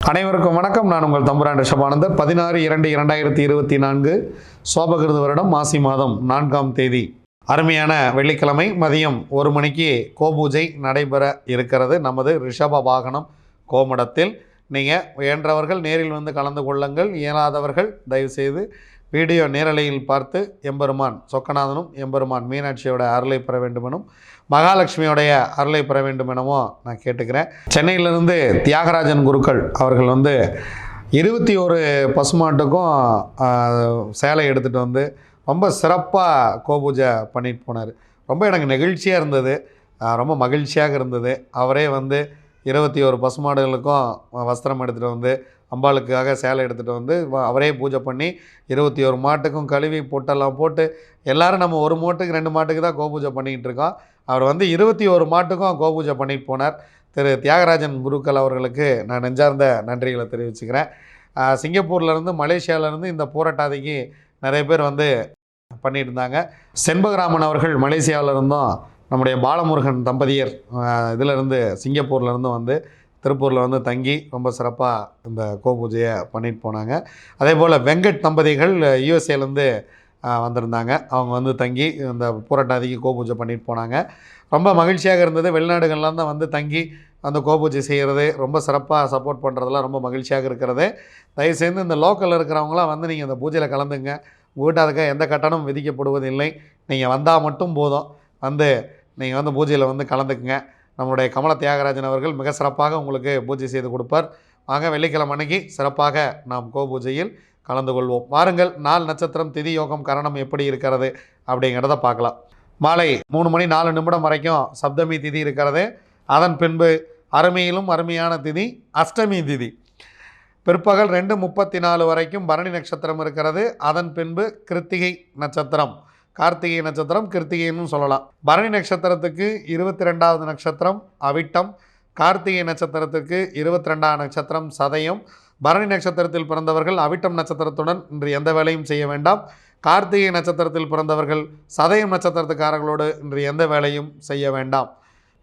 அனைவருக்கும் வணக்கம். நான் உங்கள் தம்புரான் ரிஷபானந்தர் பதினாறு இரண்டு இரண்டாயிரத்தி இருபத்தி நான்கு சோபகிருத வருடம் மாசி மாதம் நான்காம் தேதி. அருமையான வெள்ளிக்கிழமை மதியம் ஒரு மணிக்கு கோபூஜை நடைபெற இருக்கிறது. நமது ரிஷப வாகனம் கோமடத்தில். நீங்கள் இயன்றவர்கள் நேரில் வந்து கலந்து கொள்ளுங்கள். இயலாதவர்கள் தயவுசெய்து வீடியோ நேரலையில் பார்த்து எம்பெருமான் சொக்கநாதனும் எம்பெருமான் மீனாட்சியோட அருளை பெற வேண்டுமெனும் மகாலட்சுமியோடைய அருளை பெற வேண்டுமெனவும் நான் கேட்டுக்கிறேன். சென்னையிலிருந்து தியாகராஜன் குருக்கள் அவர்கள் வந்து இருபத்தி ஒரு பசுமாட்டுக்கும் சேலை எடுத்துகிட்டு வந்து ரொம்ப சிறப்பாக கோபூஜை பண்ணிட்டு போனார். ரொம்ப எனக்கு நெகிழ்ச்சியாக இருந்தது. ரொம்ப மகிழ்ச்சியாக இருந்தது. அவரே வந்து இருபத்தி ஒரு பசுமாடுகளுக்கும் வஸ்திரம் எடுத்துகிட்டு வந்து அம்பாளுக்காக சேலை எடுத்துகிட்டு வந்து அவரே பூஜை பண்ணி இருபத்தி ஒரு மாட்டுக்கும் கழுவி பொட்டெல்லாம் போட்டு எல்லாரும் நம்ம ஒரு மாட்டுக்கு ரெண்டு மாட்டுக்கு தான் கோபூஜை பண்ணிக்கிட்டு இருக்கோம். அவர் வந்து இருபத்தி ஒரு மாட்டுக்கும் கோபூஜை பண்ணிட்டு போனார். திரு தியாகராஜன் குருக்கள் அவர்களுக்கு நான் நெஞ்சார்ந்த நன்றிகளை தெரிவிச்சுக்கிறேன். சிங்கப்பூர்லேருந்து மலேசியாவிலேருந்து இந்த போராட்டாதிக்கு நிறைய பேர் வந்து பண்ணிட்டு இருந்தாங்க செண்பகராமன் அவர்கள் மலேசியாவில் இருந்தும் நம்முடைய பாலமுருகன் தம்பதியர் இதிலிருந்து சிங்கப்பூர்லேருந்து வந்து திருப்பூரில் வந்து தங்கி ரொம்ப சிறப்பாக இந்த கோபூஜையை பண்ணிட்டு போனாங்க. அதே போல் வெங்கட் தம்பதிகள் யூஎஸ்ஏலேருந்து வந்திருந்தாங்க. அவங்க வந்து தங்கி இந்த பூரட்டாதிக்கு கோபூஜை பண்ணிட்டு போனாங்க. ரொம்ப மகிழ்ச்சியாக இருந்தது. வெளிநாடுகள்லாம் தான் வந்து தங்கி அந்த கோபூஜை செய்கிறது ரொம்ப சிறப்பாக சப்போர்ட் பண்ணுறதுலாம் ரொம்ப மகிழ்ச்சியாக இருக்கிறது. தயவுசெய்து இந்த லோக்கலில் இருக்கிறவங்களாம் வந்து நீங்கள் இந்த பூஜையில் கலந்துங்க. உங்கள்கிட்ட அதுக்கு எந்த கட்டணமும் விதிக்கப்படுவதில்லை. நீங்கள் வந்தால் மட்டும் போதும். வந்து நீங்கள் வந்து பூஜையில் வந்து கலந்துக்குங்க. நம்முடைய கமல தியாகராஜன் அவர்கள் மிக சிறப்பாக உங்களுக்கு பூஜை செய்து கொடுப்பார். வாங்க வெள்ளிக்கிழமை அன்னைக்கு சிறப்பாக நாம் கோ பூஜையில் கலந்து கொள்வோம். வாருங்கள் நாள் நட்சத்திரம் திதி யோகம் கரணம் எப்படி இருக்கிறது அப்படிங்கிறத பார்க்கலாம். மாலை மூணு மணி நாலு நிமிடம் வரைக்கும் சப்தமி திதி இருக்கிறது. அதன் பின்பு அருமையிலும் அருமையான திதி அஷ்டமி திதி. பிற்பகல் ரெண்டு முப்பத்தி நாலு வரைக்கும் பரணி நட்சத்திரம் இருக்கிறது. அதன் பின்பு கிருத்திகை நட்சத்திரம். கார்த்திகை நட்சத்திரம் கிருத்திகைன்னு சொல்லலாம். பரணி நட்சத்திரத்துக்கு இருபத்தி ரெண்டாவது நட்சத்திரம் அவிட்டம். கார்த்திகை நட்சத்திரத்துக்கு இருபத்தி ரெண்டாம் நட்சத்திரம் சதயம். பரணி நட்சத்திரத்தில் பிறந்தவர்கள் அவிட்டம் நட்சத்திரத்துடன் இன்று எந்த வேலையும் செய்ய வேண்டாம். கார்த்திகை நட்சத்திரத்தில் பிறந்தவர்கள் சதயம் நட்சத்திரத்துக்காரர்களோடு இன்று எந்த வேலையும் செய்ய வேண்டாம்.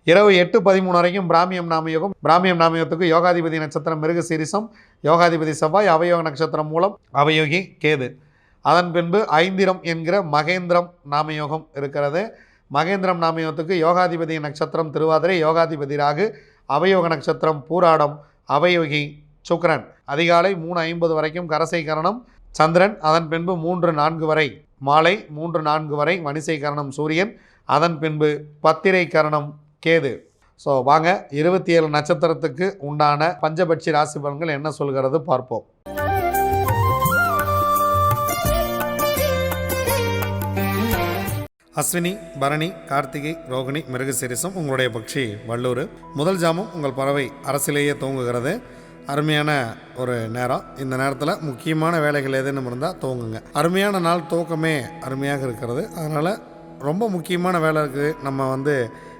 இரவு எட்டு பதிமூணு வரைக்கும் பிராமியம் நாமயோகம் பிராமியம் நாமயோகத்துக்கு யோகாதிபதி நட்சத்திரம் மிருக சீரிசம் யோகாதிபதி செவ்வாய் அவயோக நட்சத்திரம் மூலம் அவயோகி கேது. அதன் பின்பு ஐந்திரம் என்கிற மகேந்திரம் நாமயோகம் இருக்கிறது. மகேந்திரம் நாமயோகத்துக்கு யோகாதிபதி நட்சத்திரம் திருவாதிரை யோகாதிபதி ராகு அவயோக நட்சத்திரம் பூராடம் அவயோகி சுக்கரன். அதிகாலை மூணு ஐம்பது வரைக்கும் கரசை கரணம் சந்திரன். அதன் பின்பு மூன்று நான்கு வரை மாலை மூன்று நான்கு வரை வணிசை கரணம் சூரியன். அதன் பின்பு பத்திரை கரணம் கேது. ஸோ வாங்க இருபத்தி ஏழு நட்சத்திரத்துக்கு உண்டான பஞ்சபட்சி ராசி பலன்கள் என்ன சொல்கிறது பார்ப்போம். அஸ்வினி பரணி கார்த்திகை ரோகிணி மிருகசிரிசம் உங்களுடைய பக்ஷி வள்ளூர். முதல் ஜாமம் உங்கள் பறவை அரசிலேயே தூங்குகிறது. அருமையான ஒரு நேரம். இந்த நேரத்தில் முக்கியமான வேலைகள் எதுன்னு இருந்தால் தூங்குங்க. அருமையான நாள் தூக்கமே அருமையாக இருக்கிறது. அதனால் ரொம்ப முக்கியமான வேலை இருக்குது நம்ம வந்து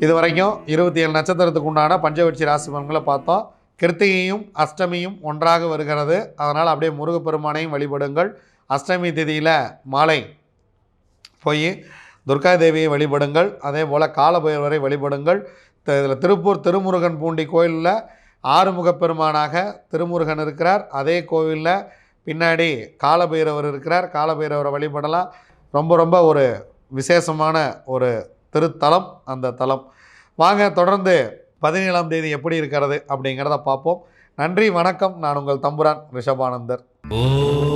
இது வரைக்கும் இருபத்தி ஏழு நட்சத்திரத்துக்கு உண்டான பஞ்சவட்சி ராசி பலன்களை பார்த்தோம். கிருத்திகையும் அஷ்டமியும் ஒன்றாக வருகிறது. அதனால் அப்படியே முருகப்பெருமானையும் வழிபடுங்கள். அஷ்டமி திதியில் மாலை போய் துர்கா தேவியை வழிபடுங்கள். அதே போல் காலபைரவரை வழிபடுங்கள். இதில் திருப்பூர் திருமுருகன் பூண்டி கோயிலில் ஆறுமுகப் பெருமானாக திருமுருகன் இருக்கிறார். அதே கோவிலில் பின்னாடி காலபைரவர் இருக்கிறார். காலபைரவரை வழிபடலாம். ரொம்ப ரொம்ப ஒரு விசேஷமான ஒரு திருத்தலம் அந்த தலம். வாங்க தொடர்ந்து பதினேழாம் தேதி எப்படி இருக்கிறது அப்படிங்கிறத பார்ப்போம். நன்றி வணக்கம். நான் உங்கள் தம்புரான் ரிஷபானந்தர். ஓ